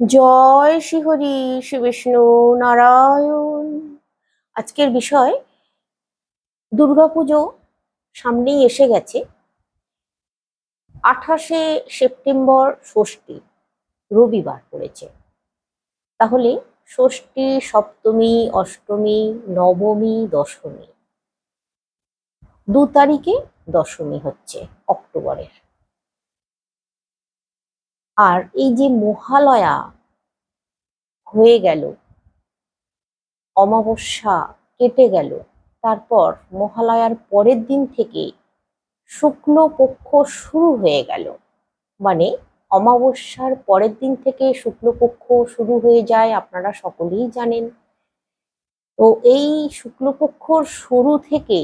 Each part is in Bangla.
জয় শ্রীহরি, শ্রী বিষ্ণু নারায়ণ। আজকের বিষয়, দুর্গাপুজো সামনেই এসে গেছে। আঠাশে সেপ্টেম্বর ষষ্ঠী, রবিবার পড়েছে। তাহলে ষষ্ঠী, সপ্তমী, অষ্টমী, নবমী, দশমী, দু তারিখে দশমী হচ্ছে অক্টোবরের। আর এই যে মহালয়া হয়ে গেল, অমাবস্যা কেটে গেল, তারপর মহালয়ার পরের দিন থেকে শুক্লপক্ষ শুরু হয়ে গেল। মানে অমাবস্যার পরের দিন থেকে শুক্লপক্ষ শুরু হয়ে যায়, আপনারা সকলেই জানেন। তো এই শুক্লপক্ষর শুরু থেকে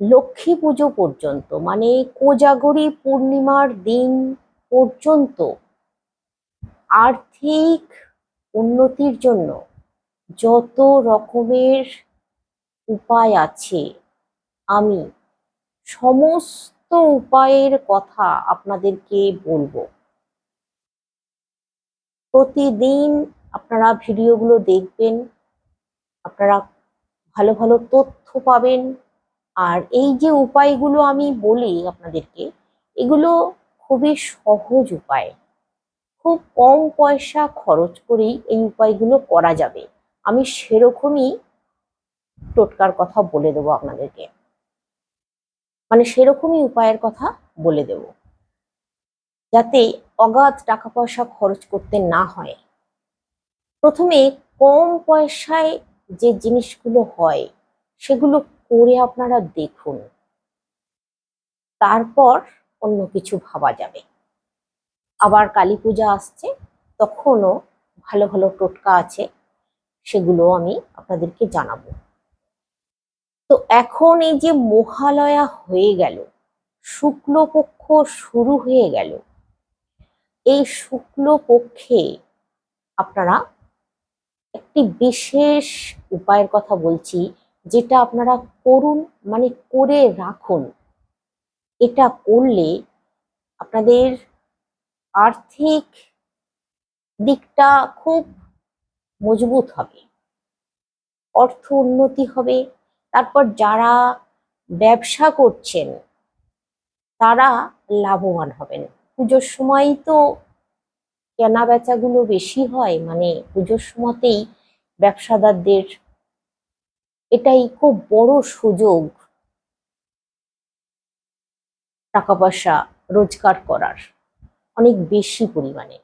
লক্ষ্মী পুজো পর্যন্ত মানে কোজাগরী পূর্ণিমার দিন পর্যন্ত আর্থিক উন্নতির জন্য যত রকমের উপায় আছে, আমি সমস্ত উপায়ের কথা আপনাদেরকে বলব। প্রতিদিন আপনারা ভিডিওগুলো দেখবেন, আপনারা ভালো ভালো তথ্য পাবেন। আর এই যে উপায়গুলো আমি বলি আপনাদেরকে, এগুলো খুবই সহজ উপায়। খুব কম পয়সা খরচ করেই এই উপায়গুলো করা যাবে। আমি সেরকমই টোটকার কথা বলে দেবো আপনাদেরকে। মানে সেরকমই উপায়ের কথা বলে দেব। যাতে অগাধ টাকা পয়সা খরচ করতে না হয়। প্রথমে কম পয়সায় যে জিনিসগুলো হয়, সেগুলো করে আপনারা দেখুন। তারপর অন্য কিছু ভাবা যাবে। আবার কালী পূজা আসছে, তখনও ভালো ভালো টোটকা আছে, সেগুলো আমি আপনাদেরকে জানাব। তো এখন এই যে মহালয়া হয়ে গেল, শুক্লপক্ষ শুরু হয়ে গেল, এই শুক্লপক্ষে আপনারা একটি বিশেষ উপায়ের কথা বলছি, যেটা আপনারা করুন মানে করে রাখুন। এটা করলে আপনাদের আর্থিক দিকটা খুব মজবুত হবে। অর্থ উন্নতি হবে। তারপর যারা ব্যবসা করছেন, তারা লাভবান হবেন। পুজোর সময় তো কেনা বেচাগুলো বেশি হয় মানে পুজোর সময়তেই ব্যবসাদারদের এটাই খুব বড় সুযোগ টাকা পয়সা রোজগার করার অনেক বেশি পরিমাণে।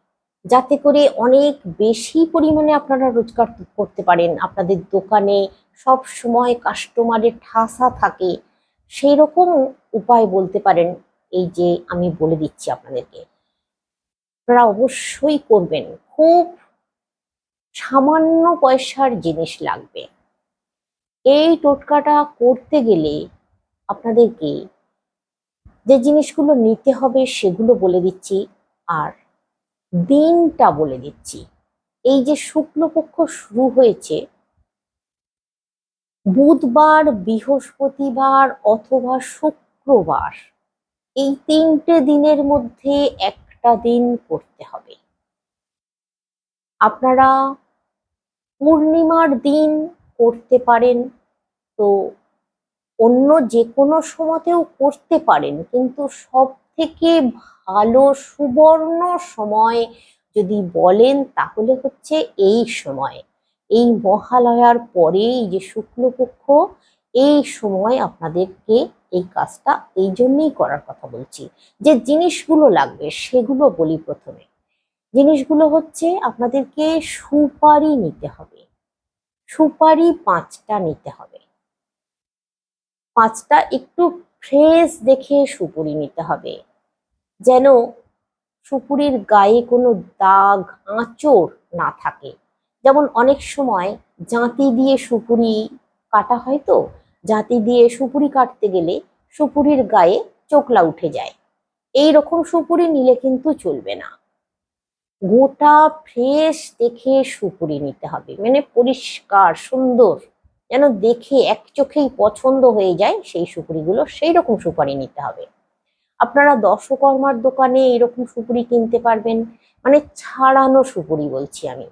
যাতে করে অনেক বেশি পরিমাণে আপনারা রোজগার করতে পারেন। আপনাদের দোকানে সব সময় কাস্টমারের ঠাসা থাকে। সেই রকম উপায় বলতে পারেন এই যে আমি বলে দিচ্ছি আপনাদেরকে। আপনারা অবশ্যই করবেন। খুব সামান্য পয়সার জিনিস লাগবে। এই টোটকাটা করতে গেলে আপনাদেরকে যে জিনিসগুলো নিতে হবে সেগুলো বলে দিচ্ছি আর দিনটা বলে দিচ্ছি। এই যে শুক্লপক্ষ শুরু হয়েছে, বুধবার, বৃহস্পতিবার অথবা শুক্রবার, এই তিনটে দিনের মধ্যে একটা দিন করতে হবে। আপনারা পূর্ণিমার দিন করতে পারেন, তো অন্য যে কোনো সময়তেও করতে পারেন। কিন্তু সব থেকে ভালো সুবর্ণ সময় যদি বলেন তাহলে হচ্ছে এই সময়। এই মহালয়ার পরেই যে শুক্লপক্ষ, এই সময় আপনাদেরকে এই কাজটা এই জন্যই করার কথা বলছি। যে জিনিসগুলো লাগবে সেগুলো বলি প্রথমে। জিনিসগুলো হচ্ছে আপনাদেরকে সুপারি নিতে হবে। সুপারি পাঁচটা নিতে হবে। পাঁচটা একটু ফ্রেশ দেখে সুপুরি নিতে হবে। যেন সুপুরির গায়ে কোনো দাগ, আঁচড় না থাকে। যেমন অনেক সময় জাঁতি দিয়ে সুপুরি কাটা হয় তো, জাঁতি দিয়ে সুপুরি কাটতে গেলে সুপুরির গায়ে চোখলা উঠে যায়। এই রকম সুপুরি নিলে কিন্তু চলবে না। গোটা ফ্রেশ দেখে সুপুরি নিতে হবে। মানে পরিষ্কার, সুন্দর। যেন দেখে এক চোখেই পছন্দ হয়ে যায়, সেই সুপুরিগুলো সেই রকম সুপারি নিতে হবে। আপনারা দশকর্মার দোকানে এরকম সুপুরি কিনতে পারবেন মানে ছাড়ানো সুপুরি বলছি আমি।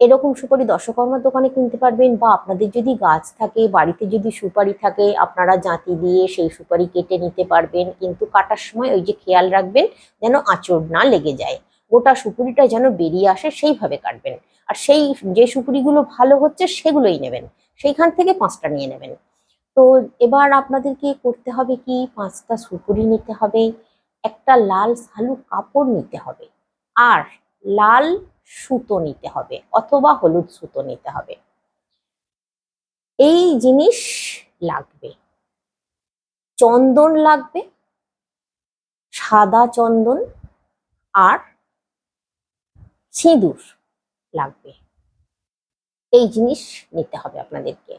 এরকম সুপারি দশকর্মার দোকানে কিনতে পারবেন বা আপনাদের যদি গাছ থাকে, বাড়িতে যদি সুপারি থাকে, আপনারা জাঁতি দিয়ে সেই সুপারি কেটে নিতে পারবেন। কিন্তু কাটার সময় ওই যে খেয়াল রাখবেন, যেন আঁচড় না লেগে যায়। গোটা সুপুরিটা যেন বেরিয়ে আসে, সেইভাবে কাটবেন। আর সেই যে সুপুরিগুলো ভালো হচ্ছে সেগুলোই নেবেন। সেইখান থেকে পাঁচটা নিয়ে নেবেন। তো এবার আপনাদেরকে করতে হবে কি? পাঁচটা সুপুরি নিতে হবে, একটা লাল সালু কাপড় নিতে হবে, আর লাল সুতো নিতে হবে অথবা হলুদ সুতো নিতে হবে। এই জিনিস লাগবে। চন্দন লাগবে, সাদা চন্দন, আর সিঁদুর লাগবে। এই জিনিস নিতে হবে আপনাদেরকে।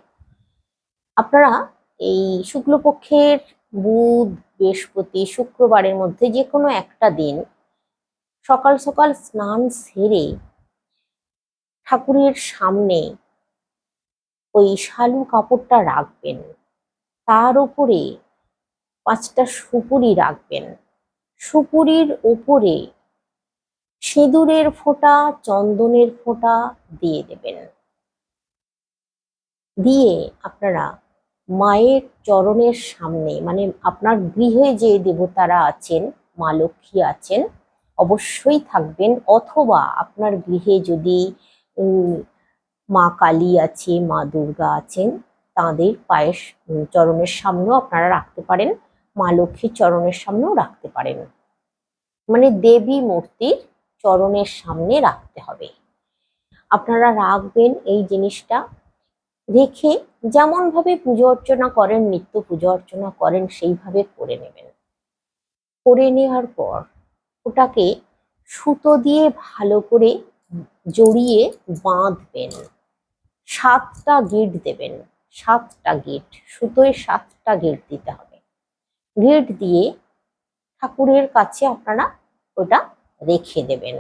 আপনারা এই শুক্লপক্ষের বুধ, বৃহস্পতি, শুক্রবারের মধ্যে যে কোনো একটা দিন সকাল সকাল স্নান সেরে ঠাকুরের সামনে ওই শালু কাপড়টা রাখবেন। তার উপরে পাঁচটা সুপুরি রাখবেন। সুপুরির ওপরে সিঁদুরের ফোঁটা চন্দনের ফোঁটা দিয়ে দেবেন। দিয়ে আপনারা মায়ের চরণের সামনে মানে আপনার গৃহে যে দেবতারা আছেন মা লক্ষ্মী আছেন অবশ্যই থাকবেন। অথবা আপনার গৃহে যদি মা কালী আছে মা দুর্গা আছেন তাদের উম, চরণের সামনেও আপনারা রাখতে পারেন। মা লক্ষ্মীর চরণের সামনেও রাখতে পারেন। মানে দেবী মূর্তির চরণের সামনে রাখতে হবে। আপনারা রাখবেন এই জিনিসটা। রেখে যেমন ভাবে পুজো অর্চনা করেন, নিত্য পুজো অর্চনা করেন, সেইভাবে করে নেবেন। করে নেওয়ার পর ওটাকে সুতো দিয়ে ভালো করে জড়িয়ে বাঁধবেন। সাতটা গিট দেবেন। সাতটা গিট। সুতোয় সাতটা গিট দিতে হবে। গিট দিয়ে ঠাকুরের কাছে আপনারা ওটা রেখে দেবেন।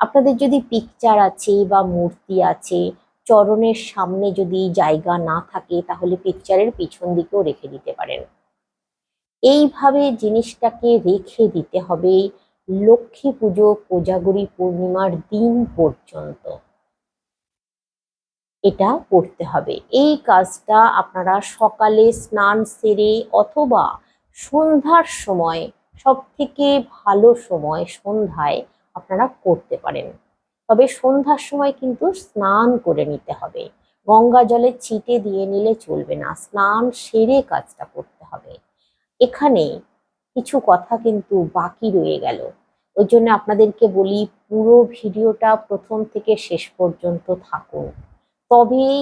আপনাদের যদি পিকচার আছে বা মূর্তি আছে, চরণের সামনে যদি জায়গা না থাকে, তাহলে পিকচারের পিছন দিকেও রেখে দিতে পারেন। এইভাবে জিনিসটাকে রেখে দিতে হবে লক্ষ্মী পুজো, কোজাগরি পূর্ণিমার দিন পর্যন্ত। এটা করতে হবে। এই কাজটা আপনারা সকালে স্নান সেরে অথবা সন্ধ্যার সময় সব থেকে ভালো সময় সন্ধ্যায় আপনারা করতে পারেন। তবে সন্ধ্যার সময় কিন্তু স্নান করে নিতে হবে। গঙ্গা জলে ছিটে দিয়ে নিলে চলবে না, স্নান সেরে কাজটা করতে হবে। এখানে কিছু কথা কিন্তু বাকি রয়ে গেল। ওই জন্য আপনাদেরকে বলি, পুরো ভিডিওটা প্রথম থেকে শেষ পর্যন্ত থাকুন। তবেই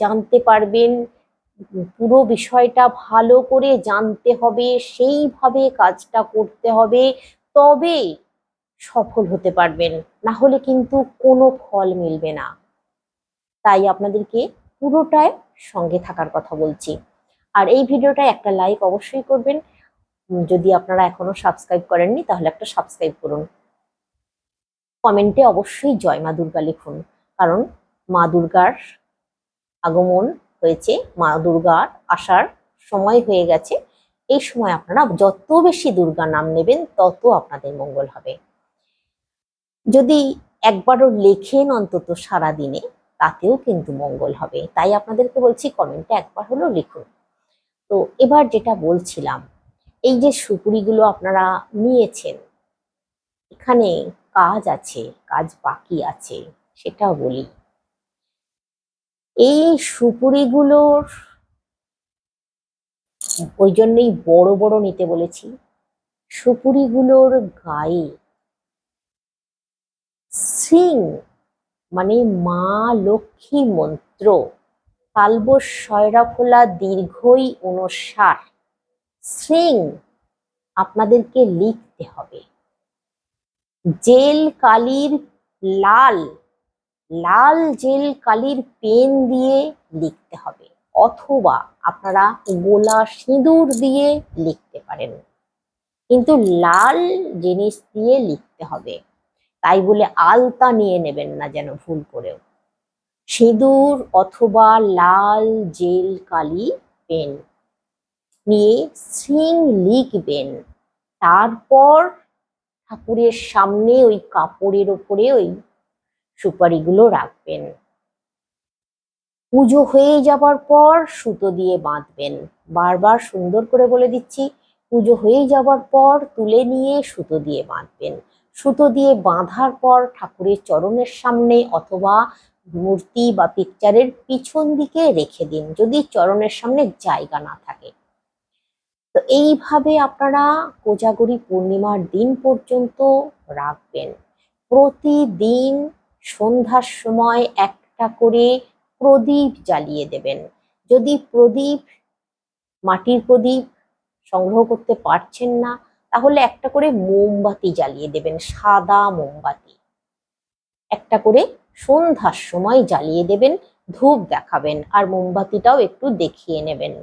জানতে পারবেন পুরো বিষয়টা ভালো করে জানতে হবে, সেইভাবে কাজটা করতে হবে, তবে সফল হতে পারবেন। না হলে কিন্তু কোনো ফল মিলবে না। তাই আপনাদেরকে পুরোটায় সঙ্গে থাকার কথা বলছি। আর এই ভিডিওটা একটা লাইক অবশ্যই করবেন। যদি আপনারা এখনও সাবস্ক্রাইব করেননি, তাহলে একটা সাবস্ক্রাইব করুন। কমেন্টে অবশ্যই জয় মা দুর্গা লিখুন। কারণ মা দুর্গার আগমন হয়েছে, মা দুর্গার আসার সময় হয়ে গেছে। এই সময় আপনারা যত বেশি দুর্গা নাম নেবেন, তত আপনাদের মঙ্গল হবে। যদি একবারও লেখেন অন্তত সারা দিনে তাতেও কিন্তু মঙ্গল হবে। তাই আপনাদেরকে বলছি, কমেন্টে একবার হলো লিখুন। তো এবার যেটা বলছিলাম, এই যে সুপুরিগুলো আপনারা নিয়েছেন, এখানে কাজ আছে, কাজ বাকি আছে, সেটাও বলি। এই সুপুরিগুলোর ওই জন্যই বড় বড় নিতে বলেছি। সুপুরিগুলোর গায়ে সিং মানে মা লক্ষ্মী মন্ত্র তালবস শয়রাফলা দীর্ঘই অনুসার। শ্রিং আপনাদেরকে লিখতে হবে। জেল কালির লাল লাল জেল কালির পেন দিয়ে লিখতে হবে, অথবা আপনারা গোলা সিঁদুর দিয়ে লিখতে পারেন। কিন্তু লাল জিনিস দিয়ে লিখতে হবে, তাই বলে আলতা নিয়ে নেবেন না যেন ভুল করেও। সিঁদুর অথবা লাল জেল কালি পেন নিয়ে সিং লিখবেন, তারপর ঠাকুরের সামনে ওই কাপড়ের ওপরে ওই সুপারিগুলো রাখবেন। পুজো হয়ে যাবার পর সুতো দিয়ে বাঁধবেন। বারবার সুন্দর করে বলে দিচ্ছি, পুজো হয়ে যাবার পর তুলে নিয়ে সুতো দিয়ে বাঁধবেন। সুতো দিয়ে বাঁধার পর ঠাকুরের চরণের সামনে অথবা মূর্তি বা পিকচারের পিছন দিকে রেখে দিন, যদি চরণের সামনে জায়গা না থাকে। তো এইভাবে আপনারা কোজাগরি পূর্ণিমার দিন পর্যন্ত রাখবেন। প্রতিদিন সন্ধ্যার সময় একটা করে প্রদীপ জ্বালিয়ে দেবেন। যদি প্রদীপ, মাটির প্রদীপ সংগ্রহ করতে পারছেন না, তাহলে একটা করে মোমবাতি জ্বালিয়ে দেবেন, সাদা মোমবাতি। একটা করে সন্ধ্যার সময় জ্বালিয়ে দেবেন, ধূপ দেখাবেন আর মোমবাতিটাও একটু দেখিয়ে নেবেন।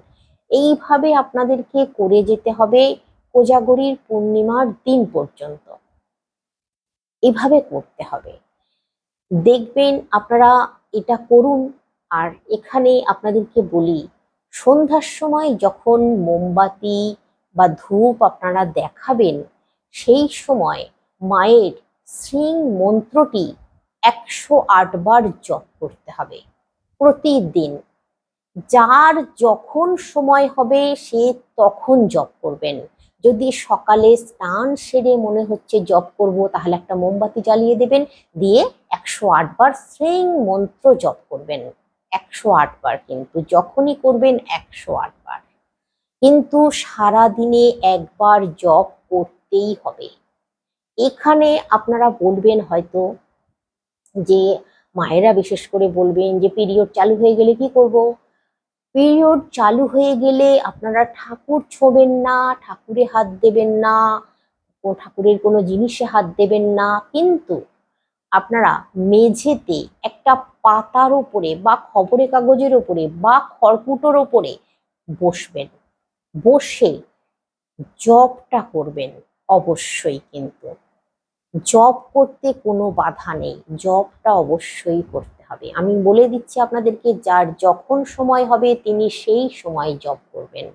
এইভাবে আপনাদেরকে করে যেতে হবে কোজাগরীর পূর্ণিমার দিন পর্যন্ত। এভাবে করতে হবে। দেখবেন আপনারা এটা করুন। আর এখানে আপনাদেরকে বলি, সন্ধ্যার সময় যখন মোমবাতি বা ধূপ আপনারা দেখাবেন, সেই সময় মায়ের শ্রীং মন্ত্রটি একশো বার জপ করতে হবে প্রতিদিন। যার যখন সময় হবে সে তখন জপ করবেন। যদি সকালে স্নান সেরে মনে হচ্ছে জপ করব, তাহলে একটা মোমবাতি জ্বালিয়ে দেবেন, দিয়ে একশো আটবার শ্রেং মন্ত্র জপ করবেন। একশো আটবার কিন্তু, যখনই করবেন একশো আটবার কিন্তু সারা দিনে একবার জপ করতেই হবে। এখানে আপনারা বলবেন হয়তো যে, মায়েরা বিশেষ করে বলবেন যে, পিরিয়ড চালু হয়ে গেলে কি করব? পিরিয়ড চালু হয়ে গেলে আপনারা ঠাকুর ছোবেন না, ঠাকুরে হাত দেবেন না ঠাকুরের কোনো জিনিসে হাত দেবেন না। কিন্তু আপনারা মেঝেতে একটা পাতার ওপরে বা খবরের কাগজের ওপরে বা খড়কুটোর ওপরে বসবেন। বসে জবটা করবেন অবশ্যই কিন্তু। জব করতে কোনো বাধা নেই। জবটা অবশ্যই করতে হবে। আমি বলে দিচ্ছি আপনাদেরকে, যার যখন সময় হবে, তিনি সেই সময় জব করবেন।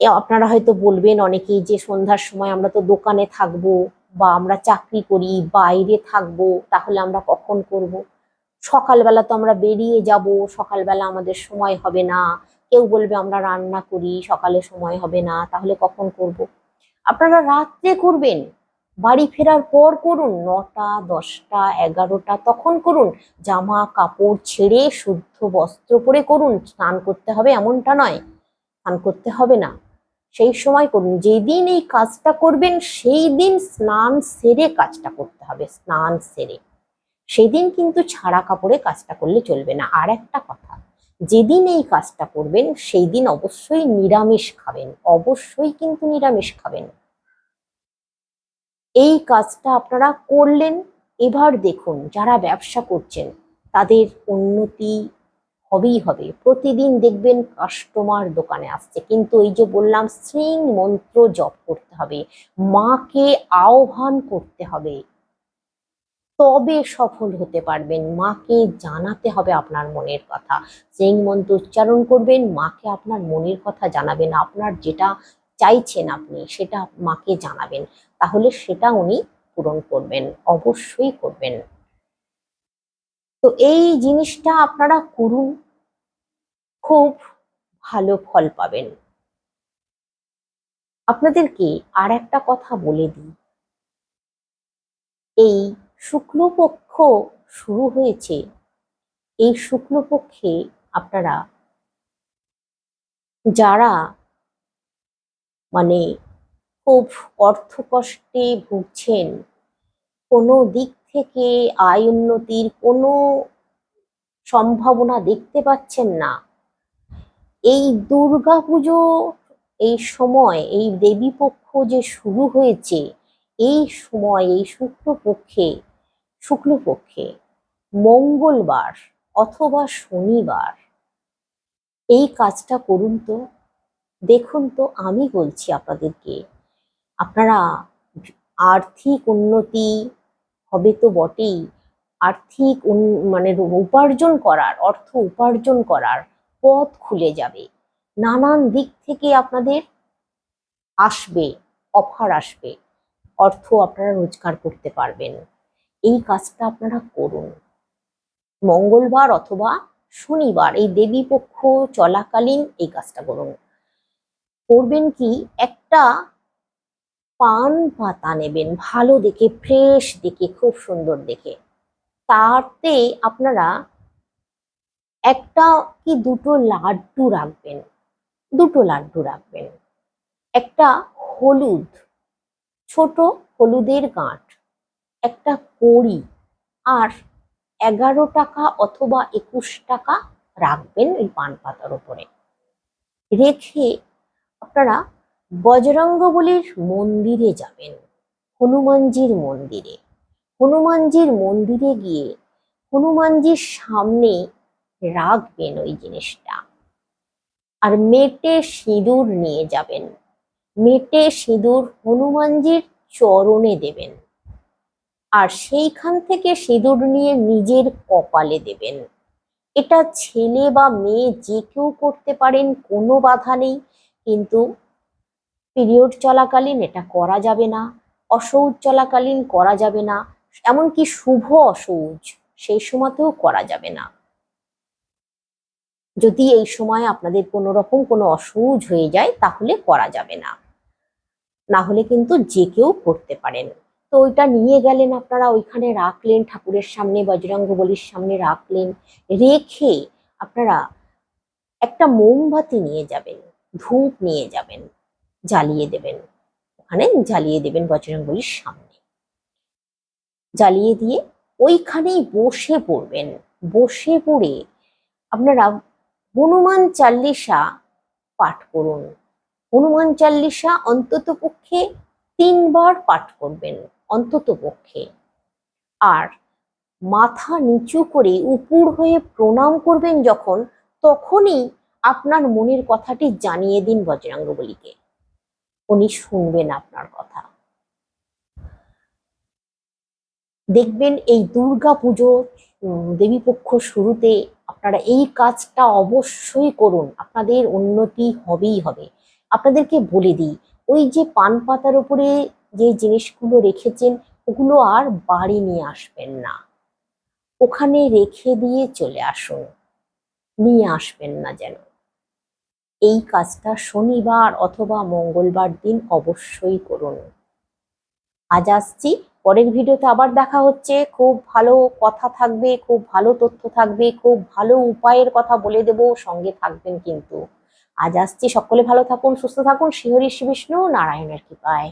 আপনারা হয়তো বলবেন অনেকেই যে, সন্ধ্যার সময় আমরা তো দোকানে থাকব বা আমরা চাকরি করি, বাইরে থাকব, তাহলে আমরা কখন করব? সকালবেলা তো আমরা বেরিয়ে যাব, সকালবেলা আমাদের সময় হবে না। কেউ বলবে আমরা রান্না করি, সকালে সময় হবে না, তাহলে কখন করব? আপনারা রাত্রে করবেন। বাড়ি ফেরার পর করুন, নটা, দশটা, এগারোটা, তখন করুন। জামা কাপড় ছেড়ে শুদ্ধ বস্ত্র পরে করুন, স্নান করতে হবে এমনটা নয়, স্নান করতে হবে না। সেই সময় করুন যেদিন এই কাজটা করবেন, সেই দিন স্নান সেরে কাজটা করতে হবে, স্নান সেরে। সেদিন কিন্তু ছাড়া কাপড়ে কাজটা করলে চলবে না। আর একটা কথা, যেদিন এই কাজটা করবেন, সেই দিন অবশ্যই নিরামিষ খাবেন, অবশ্যই কিন্তু নিরামিষ খাবেন। এই কাজটা আপনারা করলেন, এবার দেখুন যারা ব্যবসা করছেন, তাদের উন্নতি হবেই হবে। প্রতিদিন দেখবেন কাস্টমার দোকানে আসছে। কিন্তু এই যে বললাম শ্রীং মন্ত্র জপ করতে হবে, মাকে আহ্বান করতে হবে। তবে সফল হতে পারবেন, মাকে জানাতে হবে আপনার মনের কথা। শ্রীং মন্ত্র উচ্চারণ করবেন, মাকে আপনার মনের কথা জানাবেন, আপনার যেটা চাইছেন আপনি, সেটা মাকে জানাবেন। তাহলে সেটা উনি পূরণ করবেন, অবশ্যই করবেন। তো এই জিনিসটা আপনারা করুন, খুব ভালো ফল পাবেন। আপনাদেরকে আর একটা কথা বলে দিই। এই শুক্লপক্ষ শুরু হয়েছে। এই শুক্লপক্ষে আপনারা যারা মানে খুব অর্থকষ্টে ভুগছেন। কোনো দিক থেকে আয় উন্নতির কোনো সম্ভাবনা দেখতে পাচ্ছেন না। এই দুর্গা পুজো এই সময়, এই দেবী পক্ষ যে শুরু হয়েছে, এই সময়, এই শুক্লপক্ষে শুক্লপক্ষে মঙ্গলবার অথবা শনিবার, এই কাজটা করুন তো। দেখুন তো, আমি বলছি আপনাদেরকে, আপনারা আর্থিক উন্নতি হবে তো বটেই। আর্থিক মানে উপার্জন করার, অর্থ উপার্জন করার পথ খুলে যাবে। নানান দিক থেকে আপনাদের আসবে, অফার আসবে, অর্থ আপনারা রোজগার করতে পারবেন। এই কাজটা আপনারা করুন। মঙ্গলবার অথবা শনিবার এই দেবী পক্ষ চলাকালীন এই কাজটা করুন। করবেন কি? একটা পান পাতা নেবেন, ভালো দেখে ফ্রেশ দেখে, খুব সুন্দর দেখে। তাতে আপনারা একটা কি দুটো লাড্ডু রাখবেন, দুটো লাড্ডু রাখবেন। একটা হলুদ, ছোট হলুদের গাঁট, একটা কড়ি আর এগারো টাকা অথবা একুশ টাকা রাখবেন ওই পান পাতার উপরে। রেখে আপনারা বজরঙ্গবলির মন্দিরে যাবেন, হনুমানজির মন্দিরে। হনুমানজির মন্দিরে গিয়ে হনুমানজির সামনে রাখবেন ওই জিনিসটা। আর মেটে সিঁদুর নিয়ে যাবেন। মেটে সিঁদুর হনুমানজির চরণে দেবেন। আর সেইখান থেকে সিঁদুর নিয়ে নিজের কপালে দেবেন। এটা ছেলে বা মেয়ে যে কেউ করতে পারেন, কোনো বাধা নেই। কিন্তু পিরিয়ড চলাকালীন এটা করা যাবে না অসৌচ চলাকালীন করা যাবে না, এমনকি শুভ অসৌচ সেই সময়তেও করা যাবে না। যদি এই সময় আপনাদের কোনো রকম কোনো অসৌচ হয়ে যায়, তাহলে করা যাবে না। না হলে কিন্তু যে কেউ করতে পারেন। তো ওইটা নিয়ে গেলেন আপনারা, ওইখানে রাখলেন, ঠাকুরের সামনে বজরঙ্গ বলির সামনে রাখলেন, রেখে আপনারা একটা মোমবাতি নিয়ে যাবেন। ধূপ নিয়ে যাবেন, জ্বালিয়ে দেবেন। ওখানে জ্বালিয়ে দেবেন বজরঙ্গলির সামনে। জ্বালিয়ে দিয়ে ওইখানেই বসে পড়বেন। বসে পড়ে আপনারা হনুমান চাল্লিশা পাঠ করুন। হনুমান চাল্লিশা অন্তত পক্ষে তিনবার পাঠ করবেন, অন্তত পক্ষে। আর মাথা নিচু করে উপুর হয়ে প্রণাম করবেন যখন, তখনই আপনার মনের কথাটি জানিয়ে দিন বজরাঙ্গবলীকে। উনি শুনবেন আপনার কথা। দেখবেন এই দুর্গা পুজো দেবীপক্ষ শুরুতে আপনারা এই কাজটা অবশ্যই করুন। আপনাদের উন্নতি হবেই হবে। আপনাদেরকে বলে দিই, ওই যে পান পাতার উপরে যে জিনিসগুলো রেখেছেন, ওগুলো আর বাড়ি নিয়ে আসবেন না। ওখানে রেখে দিয়ে চলে আসুন। নিয়ে আসবেন না যেন। এই কাজটা শনিবার অথবা মঙ্গলবার দিন অবশ্যই করুন। আজ আসছি, পরের ভিডিওতে আবার দেখা হচ্ছে। খুব ভালো কথা থাকবে, খুব ভালো তথ্য থাকবে, খুব ভালো উপায়ের কথা বলে দেব, সঙ্গে থাকবেন কিন্তু। আজ আসছি, সকলে ভালো থাকুন, সুস্থ থাকুন। শ্রীহরি শ্রী বিষ্ণু, নারায়ণের কৃপায়।